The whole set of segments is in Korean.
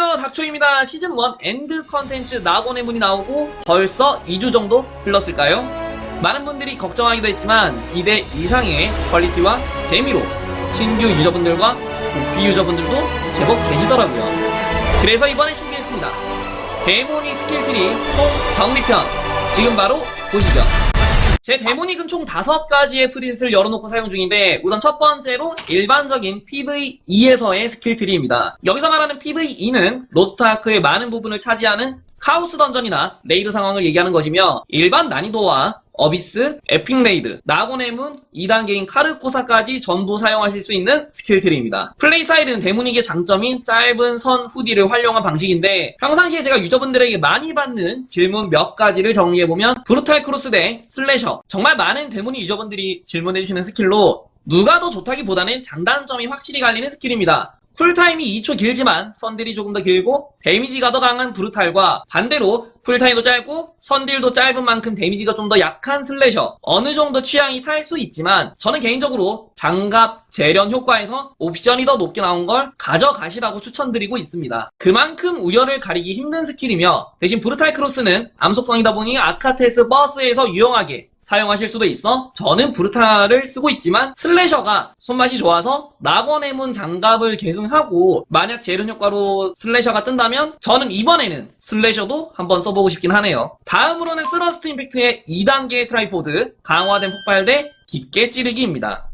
안녕하세요. 닥초입니다. 시즌 1 엔드 컨텐츠 낙원의 문이 나오고 벌써 2주 정도 흘렀을까요? 많은 분들이 걱정하기도 했지만 기대 이상의 퀄리티와 재미로 신규 유저분들과 복귀 유저분들도 제법 계시더라고요. 그래서 이번에 준비했습니다. 데모닉 스킬트리 총 정리편. 지금 바로 보시죠 제 데모닉은 총 5가지의 프리셋을 열어놓고 사용 중인데 우선 첫 번째로 일반적인 PVE에서의 스킬 트리입니다. 여기서 말하는 PVE는 로스트아크의 많은 부분을 차지하는 카오스 던전이나 레이드 상황을 얘기하는 것이며 일반 난이도와 어비스, 에픽 레이드, 나곤의 문, 2단계인 카르코사까지 전부 사용하실 수 있는 스킬 트리입니다. 플레이 스타일은 데모닉의 장점인 짧은 선 후디를 활용한 방식인데 평상시에 제가 유저분들에게 많이 받는 질문 몇 가지를 정리해보면 브루탈 크로스 대 슬래셔 정말 많은 데모닉 유저분들이 질문해주시는 스킬로 누가 더 좋다기보다는 장단점이 확실히 갈리는 스킬입니다. 쿨타임이 2초 길지만 선딜이 조금 더 길고 데미지가 더 강한 브루탈과 반대로 쿨타임도 짧고 선딜도 짧은 만큼 데미지가 좀 더 약한 슬래셔 어느 정도 취향이 탈 수 있지만 저는 개인적으로 장갑 재련 효과에서 옵션이 더 높게 나온 걸 가져가시라고 추천드리고 있습니다. 그만큼 우열을 가리기 힘든 스킬이며 대신 브루탈 크로스는 암속성이다 보니 아카테스 버스에서 유용하게 사용하실 수도 있어. 저는 브루탈을 쓰고 있지만 슬래셔가 손맛이 좋아서 낙원의 문 장갑을 계승하고 만약 재련 효과로 슬래셔가 뜬다면 저는 이번에는 슬래셔도 한번 써보고 싶긴 하네요. 다음으로는 스러스트 임팩트의 2단계 트라이포드 강화된 폭발 대 깊게 찌르기입니다.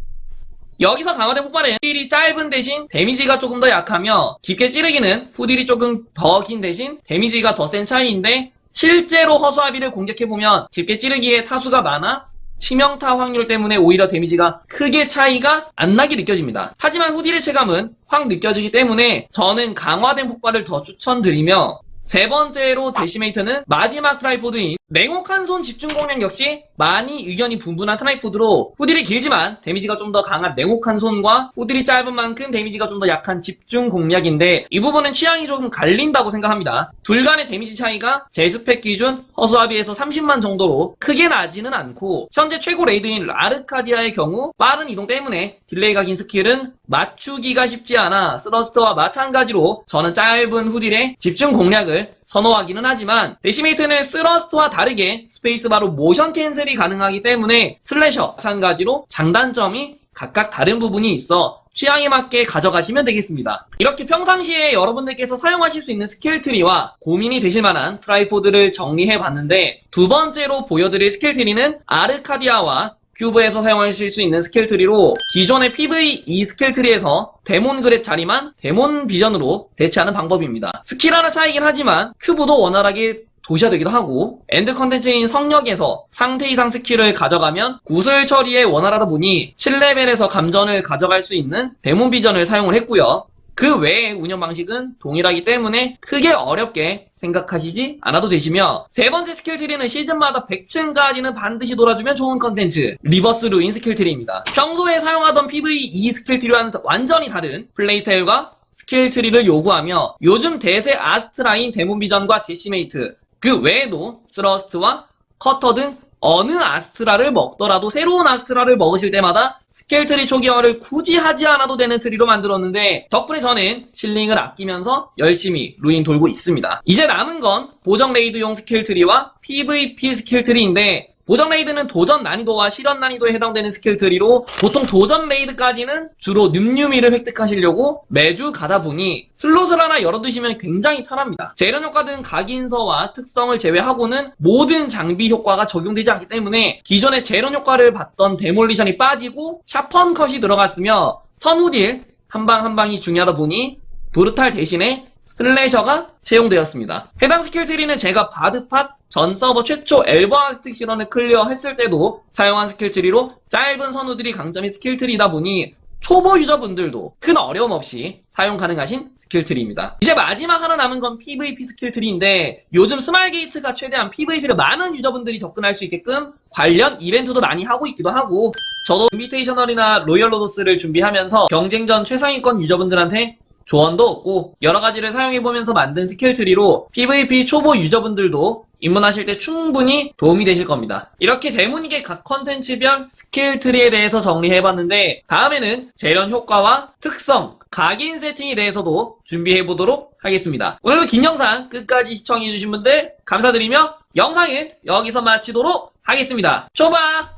여기서 강화된 폭발은 푸딜이 짧은 대신 데미지가 조금 더 약하며 깊게 찌르기는 푸딜이 조금 더 긴 대신 데미지가 더 센 차이인데 실제로 허수아비를 공격해보면 깊게 찌르기에 타수가 많아 치명타 확률 때문에 오히려 데미지가 크게 차이가 안 나게 느껴집니다. 하지만 후딜의 체감은 확 느껴지기 때문에 저는 강화된 폭발을 더 추천드리며 세 번째로 데시메이트는 마지막 트라이포드인 냉혹한 손 집중 공략 역시 많이 의견이 분분한 트라이포드로 후딜이 길지만 데미지가 좀 더 강한 냉혹한 손과 후딜이 짧은 만큼 데미지가 좀 더 약한 집중 공략인데 이 부분은 취향이 조금 갈린다고 생각합니다. 둘 간의 데미지 차이가 제 스펙 기준 허수아비에서 30만 정도로 크게 나지는 않고 현재 최고 레이드인 아르카디아의 경우 빠른 이동 때문에 딜레이가 긴 스킬은 맞추기가 쉽지 않아 스러스터와 마찬가지로 저는 짧은 후딜의 집중 공략을 선호하기는 하지만 데시메이트는 스러스트와 다르게 스페이스바로 모션 캔슬이 가능하기 때문에 슬래셔 마찬가지로 장단점이 각각 다른 부분이 있어 취향에 맞게 가져가시면 되겠습니다. 이렇게 평상시에 여러분들께서 사용하실 수 있는 스킬 트리와 고민이 되실 만한 트라이포드를 정리해 봤는데 두 번째로 보여드릴 스킬 트리는 아르카디아와 큐브에서 사용하실 수 있는 스킬 트리로 기존의 PVE 스킬 트리에서 데몬 그랩 자리만 데몬 비전으로 대체하는 방법입니다. 스킬 하나 차이긴 하지만 큐브도 원활하게 도시화되기도 하고 엔드 컨텐츠인 성역에서 상태 이상 스킬을 가져가면 구슬 처리에 원활하다 보니 7레벨에서 감전을 가져갈 수 있는 데몬 비전을 사용을 했고요. 그 외의 운영 방식은 동일하기 때문에 크게 어렵게 생각하시지 않아도 되시며 세 번째 스킬 트리는 시즌마다 100층까지는 반드시 돌아주면 좋은 컨텐츠 리버스 루인 스킬 트리입니다. 평소에 사용하던 PVE 스킬 트리와는 완전히 다른 플레이 스타일과 스킬 트리를 요구하며 요즘 대세 아스트라인 데몬 비전과 데시메이트 그 외에도 스러스트와 커터 등 어느 아스트라를 먹더라도 새로운 아스트라를 먹으실 때마다 스킬 트리 초기화를 굳이 하지 않아도 되는 트리로 만들었는데 덕분에 저는 실링을 아끼면서 열심히 루인 돌고 있습니다. 이제 남은 건 보정 레이드용 스킬 트리와 PVP 스킬 트리인데 보정 레이드는 도전 난이도와 실현 난이도에 해당되는 스킬 트리로 보통 도전 레이드까지는 주로 늠유미를 획득하시려고 매주 가다 보니 슬롯을 하나 열어두시면 굉장히 편합니다. 재련 효과 등 각인서와 특성을 제외하고는 모든 장비 효과가 적용되지 않기 때문에 기존의 재련 효과를 받던 데몰리션이 빠지고 샤펀 컷이 들어갔으며 선후딜 한 방 한 방이 중요하다 보니 브루탈 대신에 슬래셔가 채용되었습니다. 해당 스킬 트리는 제가 바드팟 전 서버 최초 엘버아스틱 실현을 클리어했을 때도 사용한 스킬 트리로 짧은 선우들이 강점인 스킬 트리다 보니 초보 유저분들도 큰 어려움 없이 사용 가능하신 스킬 트리입니다. 이제 마지막 하나 남은 건 PVP 스킬 트리인데 요즘 스마일 게이트가 최대한 PVP를 많은 유저분들이 접근할 수 있게끔 관련 이벤트도 많이 하고 있기도 하고 저도 인비테이셔널이나 로열 로도스를 준비하면서 경쟁전 최상위권 유저분들한테 조언도 없고 여러 가지를 사용해보면서 만든 스킬 트리로 PVP 초보 유저분들도 입문하실 때 충분히 도움이 되실 겁니다. 이렇게 대문이계 각 컨텐츠별 스킬 트리에 대해서 정리해봤는데 다음에는 재련 효과와 특성, 각인 세팅에 대해서도 준비해보도록 하겠습니다. 오늘도 긴 영상 끝까지 시청해주신 분들 감사드리며 영상은 여기서 마치도록 하겠습니다. 초박!